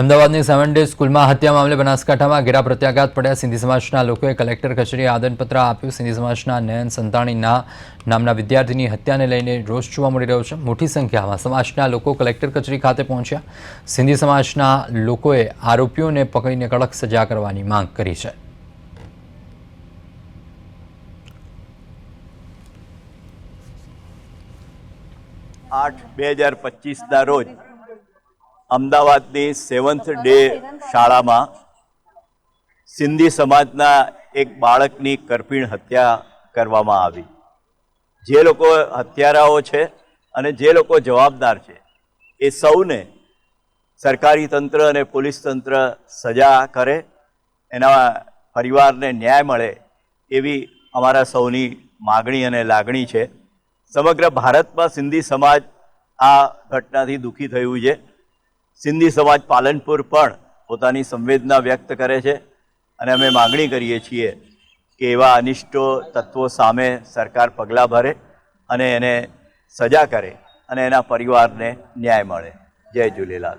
અમદાવાદની seven day સ્કૂલમાં હત્યા મામલે બનાસકાંઠામાં ઘેરા પ્રત્યાઘાત પડ્યા. સિંધી સમાજના લોકોએ કલેક્ટર કચેરીએ આદનપત્ર આપ્યું. સિંધી સમાજના નયન સંતાણીના નામના વિદ્યાર્થીની હત્યાને લઈને રોષ જોવા મળી રહ્યો છે. મોટી સંખ્યામાં સમાજના લોકો કલેક્ટર કચેરી ખાતે પહોંચ્યા. સિંધી સમાજના લોકોએ આરોપીઓને પકડીને કડક સજા કરવાની માંગ કરી છે. આઠ બે હજાર પચીસના રોજ અમદાવાદની સેવન્થ ડે શાળામાં સિંધી સમાજના એક બાળકની કરપીણ હત્યા કરવામાં આવી. જે લોકો હત્યારાઓ છે અને જે લોકો જવાબદાર છે એ સૌને સરકારી તંત્ર અને પોલીસ તંત્ર સજા કરે એના પરિવારને ન્યાય મળે એવી અમારા સૌની માગણી અને લાગણી છે. સમગ્ર ભારતમાં સિંધી સમાજ આ ઘટનાથી દુઃખી થયું છે. સિંધી સમાજ પાલનપુર પણ પોતાની સંવેદના વ્યક્ત કરે છે અને અમે માગણી કરીએ છીએ કે એવા અનિષ્ટો તત્વો સામે સરકાર પગલાં ભરે અને એને સજા કરે અને એના પરિવારને ન્યાય મળે. જય ઝૂલેલાલ